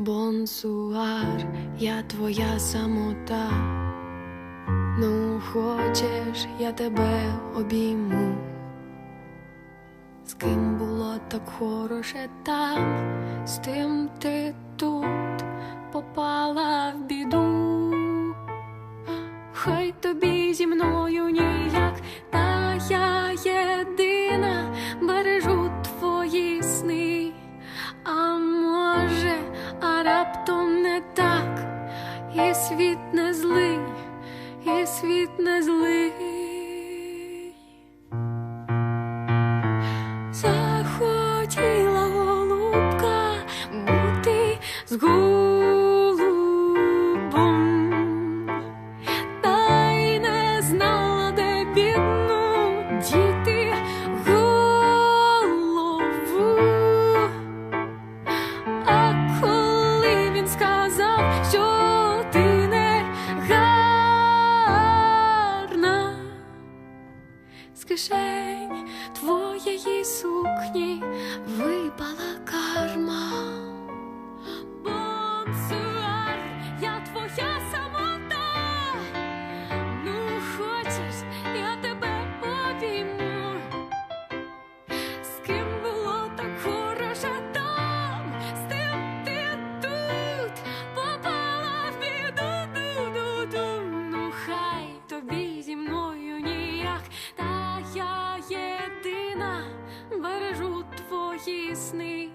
Бонсуар, я твоя самота. Ну, хочеш, я тебе обійму. З ким було так хороше там, з тим ти тут попала в біду. Хай тобі зі мною і світ не злий, і світ не злий. З кишень твоєї сукні випала карма. Бонсуар, сни.